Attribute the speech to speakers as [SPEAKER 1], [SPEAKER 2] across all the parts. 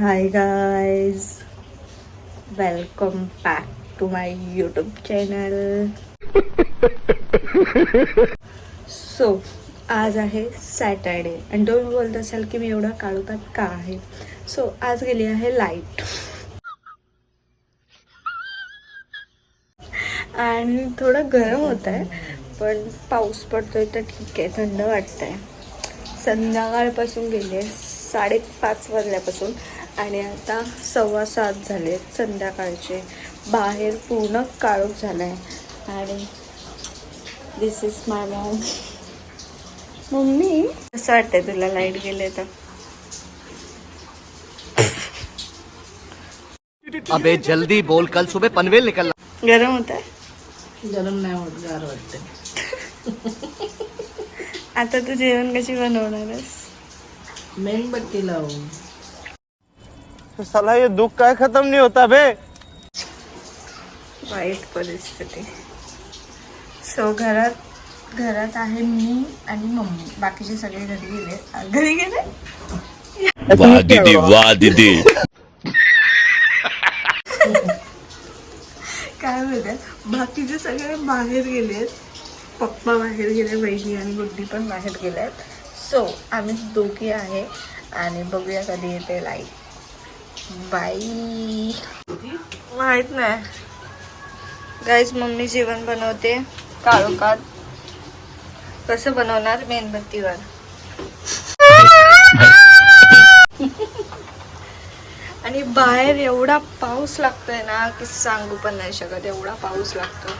[SPEAKER 1] Hi guys welcome back to my YouTube channel so आज आहे Saturday आणि तुम्ही बोलत असाल की मी एवढा काळोखात का आहे? सो आज गेली आहे लाइट आणि थोडं गरम होत आहे पण पाऊस पडतोय तर ठीक आहे थंड वाटतंय. संध्याकाळपासून गेले साडेपाच वाजल्यापासून. आणि आता सव्वा सात झाले संध्याकाळचे. बाहेर पूर्ण काळोख झाला आहे आणि this is my mom mummy कसं वाटतंय तुला लाइट गेले तर?
[SPEAKER 2] अबे जल्दी बोल. कल सुबह पनवेल निकलना.
[SPEAKER 1] गरम होत आहे
[SPEAKER 3] गरम नाही होत गार वाटते
[SPEAKER 1] आता तू जेवण कशी बनवणार आहेस?
[SPEAKER 3] मेणबत्ती लावून.
[SPEAKER 4] साला ये दुख काय खत्म नहीं होता बे।
[SPEAKER 1] वाईट परिस्थिती. सो घरात घरात आहे मी आणि मम्मी. बाकीचे सगळे घरी गेले. घरी गेले?
[SPEAKER 5] वाह दीदी वाह दीदी.
[SPEAKER 1] काय माहिती बाकीचे सगळे बाहेर गेलेत. पप्पा बाहेर गेले वहिनी आणि गुड्डी पण बाहेर गेल्यात. सो आम्ही दोघी आहे आणि बघूया कधी येते लाइट बाई. माहीत नाही. गाईज मम्मी जेवण बनवते. काळोखात. कसं बनवणार? मेणबत्तीवर. आणि बाहेर एवढा पाऊस लागतोय ना की सांगू पण नाही शकत. एवढा पाऊस लागतो.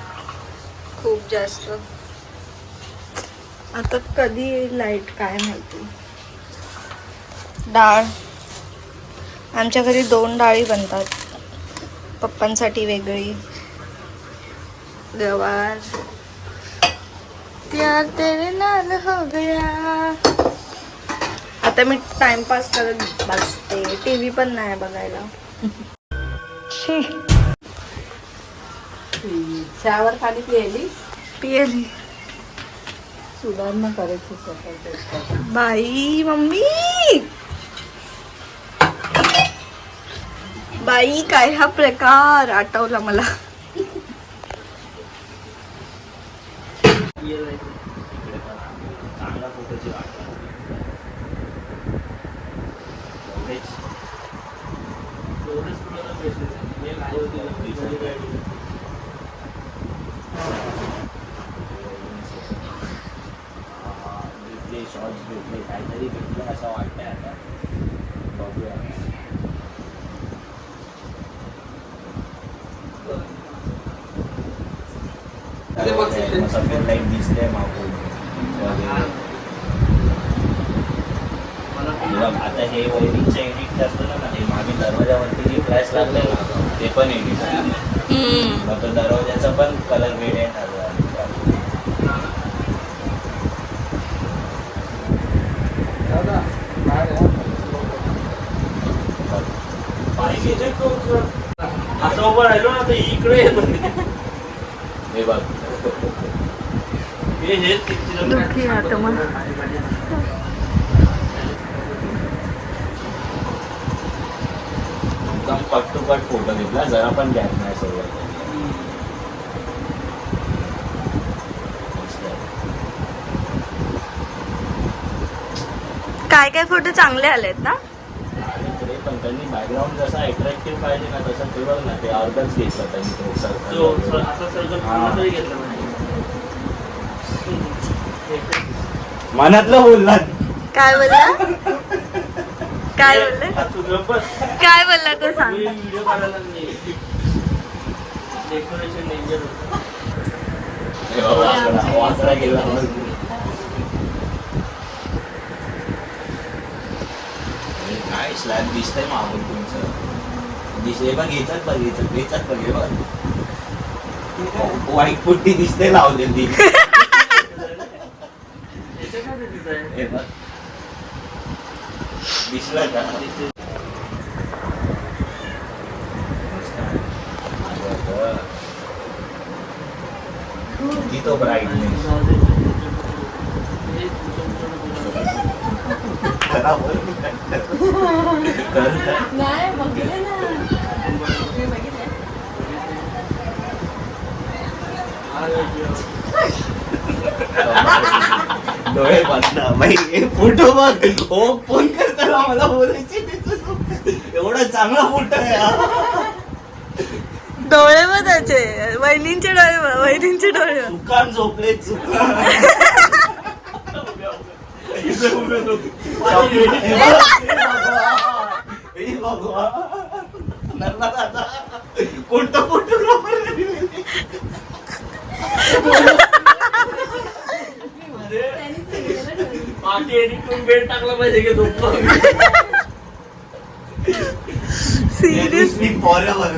[SPEAKER 1] खूप जास्त. आता कधी येईल लाइट काय माहिती? डाळ. आमच्या घरी दोन डाळी बनतात. पप्पांसाठी वेगळी. गवार. प्यार तेरे नाल हो गया. आता मी टाइमपास करत बसते. टीव्ही पण नाही बघायला.
[SPEAKER 3] चहावर खाली पिली
[SPEAKER 1] पियली.
[SPEAKER 3] सुधारणा करायची
[SPEAKER 1] बाई मम्मी! बाई काय हा प्रकार आठवला मला
[SPEAKER 6] शॉर्ट्स भेटले काहीतरी भेटलं असं वाटतंय आता बघूया सफेद लाइट दिसते आता हे वैदिकचं एडिट असतं ना हे मागे दरवाजावरती जे फ्लॅश लागले ना ते पण एडिट आहे. मग तो दरवाजाचा पण कलर वेरियंट हवा पाहिजे
[SPEAKER 4] असं उभं राहिलो ना तर इकडे येतो.
[SPEAKER 6] हे बघ.
[SPEAKER 1] दुखी आत्मा
[SPEAKER 6] एकदम कट टू कट फोटो घेतला जरा पण गॅप नाही
[SPEAKER 1] काय काय फोटो चांगले आलेत ना?
[SPEAKER 6] पण त्यांनी बॅकग्राऊंड जसा अट्रॅक्टिव्ह पाहिजे ना तसं ते बघ ना ते अर्धच घेतलं. त्यांनी तो
[SPEAKER 4] जो
[SPEAKER 6] circle.
[SPEAKER 4] असा सर्कल
[SPEAKER 6] हा.
[SPEAKER 4] पूर्ण तरी घेतला नाही
[SPEAKER 6] मनातलं बोलला
[SPEAKER 1] काय बोलला? काय बोलले. काय बोलला तो सांग.
[SPEAKER 6] काय स्लॅब दिसतंय मागून तुमचं? दिसले बघ येतात बघ येतात येतात बघ हे बघ. वाईट पुट्टी दिसते लावलेली
[SPEAKER 4] त्याच्यात काय दिसत आहे
[SPEAKER 6] हे बघ दिसलं का किती तो ब्राईटनेस करा. करू?
[SPEAKER 1] नाही बघितले ना मी बघितले
[SPEAKER 6] डोळे बंद बाई फोटो बघ हो फोन मला बोलायचे एवढा चांगला फोटो आहे.
[SPEAKER 1] डोळे बघ त्याचे. वहिनींचे डोळे वहिनींचे डोळे.
[SPEAKER 6] चुकान झोपले चुकान कोणता फोटोग्राफर
[SPEAKER 4] मागे एडिट करून बेड टाकला पाहिजे की झोपलो?
[SPEAKER 6] सिरियसली फॉरेवर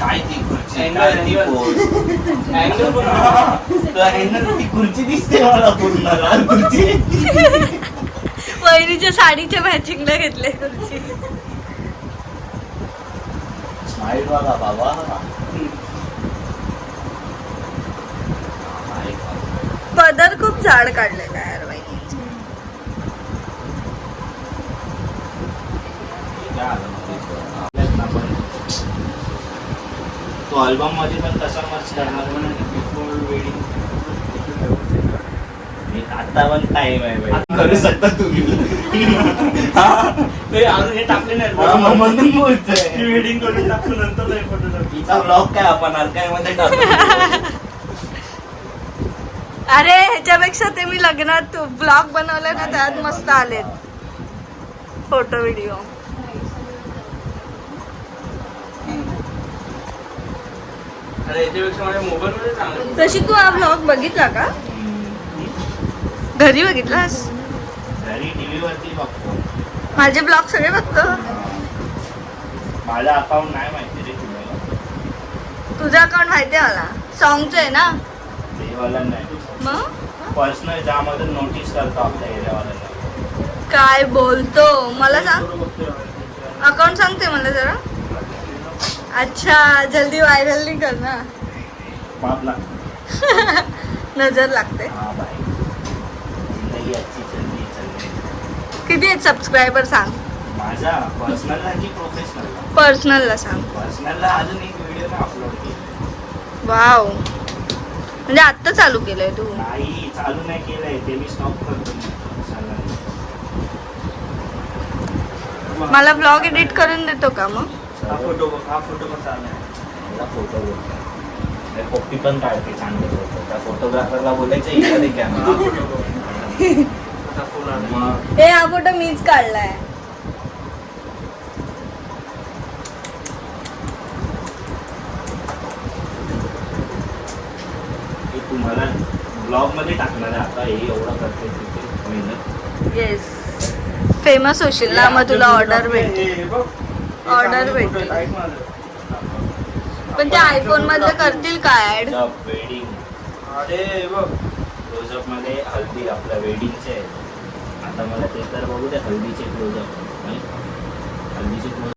[SPEAKER 6] काय ती खुर्ची? काय ती पोज
[SPEAKER 4] अँगल पण
[SPEAKER 6] तो अँगल ती खुर्ची दिसते मला पूर्ण. लाल खुर्ची.
[SPEAKER 1] वहिनीच्या साडीच्या मॅचिंगला घेतले खुर्ची.
[SPEAKER 6] स्माईल बघा बाबा.
[SPEAKER 1] पदर खूप जाड काढलेला आहे यार.
[SPEAKER 6] काय. तो अल्बममध्ये पण तसा मस्त करणार बिफोर वेडिंग आता पण टाइम आहे बाई. करू शकता तुम्ही हा,
[SPEAKER 4] ते अजून हे टाकले
[SPEAKER 6] हा,
[SPEAKER 4] नाही
[SPEAKER 6] म्हणून बोलतोय
[SPEAKER 4] वेडिंग करून टाकतो नंतर नाही फोटो टाकतो
[SPEAKER 6] तिचा ब्लॉग काय आपण मध्ये टाकू
[SPEAKER 1] अरे ह्याच्यापेक्षा ते मी लग्नात ब्लॉग बनवले ना त्यात मस्त आलेत. Photo video. तशी तू हा ब्लॉग बघितला का? घरी बघितलास? माझे ब्लॉग सगळे बघतो.
[SPEAKER 6] माझा अकाउंट नाही माहिती
[SPEAKER 1] तुझा अकाउंट माहिती आहे मला. सॉंगचं आहे ना? मग?
[SPEAKER 6] पर्सनल ज्यामध्ये नोटीस करतो आपल्या एरियावाल्यांना
[SPEAKER 1] काय बोलतो? मला सांग. अकाउंट सांगते मला जरा. अच्छा जल्दी व्हायरल नाही कर ना नजर लागते.
[SPEAKER 6] हा
[SPEAKER 1] किती आहेत सबस्क्रायबर सांग.
[SPEAKER 6] माझा पर्सनल की प्रोफेशनल
[SPEAKER 1] पर्सनलला सांग.
[SPEAKER 6] पर्सनलला अजून एक व्हिडिओ नाही अपलोड केला.
[SPEAKER 1] वाव म्हणजे आत्ता चालू केलंय तू.
[SPEAKER 6] नाही चालू नाही केलंय. ते मी स्टॉप करतो.
[SPEAKER 1] मला ब्लॉग एडिट करून देतो का मग?
[SPEAKER 4] हा फोटो हा फोटो पण
[SPEAKER 6] मला फोटो पण काढते चांगले फोटो त्या फोटोग्राफरला बोलायचं इकडे दे
[SPEAKER 4] हा
[SPEAKER 6] कॅमेरा
[SPEAKER 4] फोटो
[SPEAKER 6] मग
[SPEAKER 1] हे हा फोटो मीच काढलाय
[SPEAKER 6] हे तुम्हाला टाकणार आहे. आता हे एवढं करते तिथे मेहनत.
[SPEAKER 1] येस फेमस होशील ना मग तुला ऑर्डर भेटेल
[SPEAKER 4] चांगले
[SPEAKER 1] भेटेल. पण त्या आयफोन मधलं करतील का ऍड
[SPEAKER 6] वेडिंग
[SPEAKER 4] अरे बघ.
[SPEAKER 6] क्लोजअपमध्ये हल्दी आपल्या वेडिंगचे आहे. आता मला ते तर बघू दे हल्दीचे क्लोजअप हल्दीचे